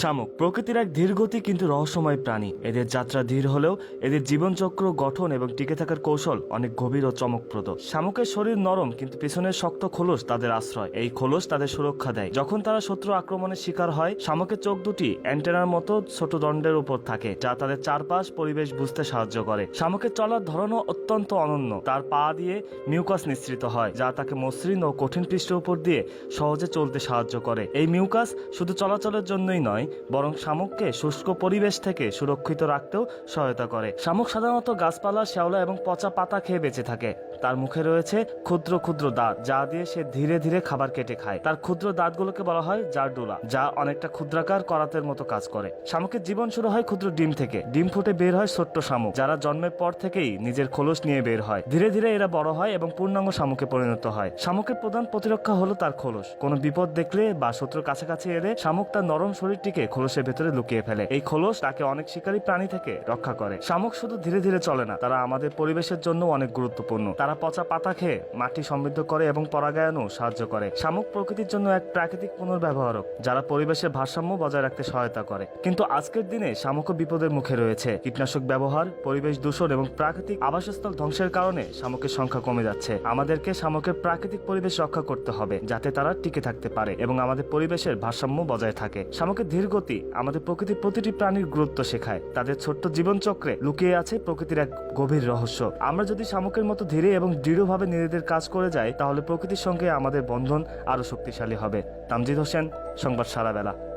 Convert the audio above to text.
শামুক প্রকৃতির এক ধীরগতি কিন্তু রহস্যময় প্রাণী। এদের যাত্রা ধীর হলেও এদের জীবনচক্র, গঠন এবং টিকে থাকার কৌশল অনেক গভীর ও চমকপ্রদ। শামুকের শরীর নরম কিন্তু পিছনের শক্ত খোলস তাদের আশ্রয়। এই খোলস তাদের সুরক্ষা দেয়। যখন তারা শত্রু আক্রমণের শিকার হয়, শামুকের চোখ দুটি অ্যান্টেনার মতো ছোট দণ্ডের উপর থাকে, যা তাদের চারপাশ পরিবেশ বুঝতে সাহায্য করে। শামুকের চলার ধরনও অত্যন্ত অনন্য। তার পা দিয়ে মিউকাস নিঃসৃত হয়, যা তাকে মসৃণ ও কঠিন পৃষ্ঠের উপর দিয়ে সহজে চলতে সাহায্য করে। এই মিউকাস শুধু চলাচলের জন্যই নয় বরং শামুককে শুষ্ক পরিবেশ থেকে সুরক্ষিত রাখতেও সহায়তা করে। শামুক সাধারণত গাছপালা, শ্যাওলা এবং পচা পাতা খেয়ে বেঁচে থাকে। তার মুখে রয়েছে ক্ষুদ্র ক্ষুদ্র দাঁত, যা দিয়ে সে ধীরে ধীরে খাবার কেটে খায়। তার ক্ষুদ্র দাঁতগুলোকে বলা হয় জারডুলা যা অনেকটা ক্ষুদ্রাকার করাতের মতো কাজ করে। শামুকের জীবন শুরু হয় ক্ষুদ্র ডিম থেকে। ডিম ফুটে বের হয় ছোট্ট শামুক, যারা জন্মের পর থেকেই নিজের খোলস নিয়ে বের হয়। ধীরে ধীরে এরা বড় হয় এবং পূর্ণাঙ্গ শামুকে পরিণত হয়। শামুকের প্রধান প্রতিরক্ষা হলো তার খোলস। কোনো বিপদ দেখলে বা শত্রুর কাছাকাছি এলে শামুক তার নরম শরীরটিকে খোলসের ভেতরে লুকিয়ে ফেলে। এই খোলস তাকে অনেক শিকারী প্রাণী থেকে রক্ষা করে। শামুক শুধু ধীরে ধীরে চলে না, তারা আমাদের পরিবেশের জন্য অনেক গুরুত্বপূর্ণ। তারা পচা পাতা খেয়ে মাটি সমৃদ্ধ করে এবং পরাগায়নও সাহায্য করে। শামুক প্রকৃতির জন্য এক প্রাকৃতিক পুনর্ব্যবহারক, যারা পরিবেশের ভারসাম্য বজায় রাখতে সহায়তা করে। কিন্তু আজকের দিনে শামুকও বিপদের মুখে রয়েছে। কীটনাশক ব্যবহার, পরিবেশ দূষণ এবং প্রাকৃতিক আবাসস্থল ধ্বংসের কারণে শামুকের সংখ্যা কমে যাচ্ছে। আমাদেরকে শামুকের প্রাকৃতিক পরিবেশ রক্ষা করতে হবে, যাতে তারা টিকে থাকতে পারে এবং আমাদের পরিবেশের ভারসাম্য বজায় থাকে। শামুকের ধীর গতি আমাদের প্রকৃতির প্রতিটি প্রাণীর গুরুত্ব শেখায়। তাদের ছোট্ট জীবনচক্রে লুকিয়ে আছে প্রকৃতির এক গভীর রহস্য। আমরা যদি শামুকের মতো ধীরে এবং দৃঢ়ভাবে নিজেদের কাজ করে যায়, তাহলে প্রকৃতির সঙ্গে আমাদের বন্ধন আরও শক্তিশালী হবে। তামজিদ হোসেন, সংবাদ সারাবেলা।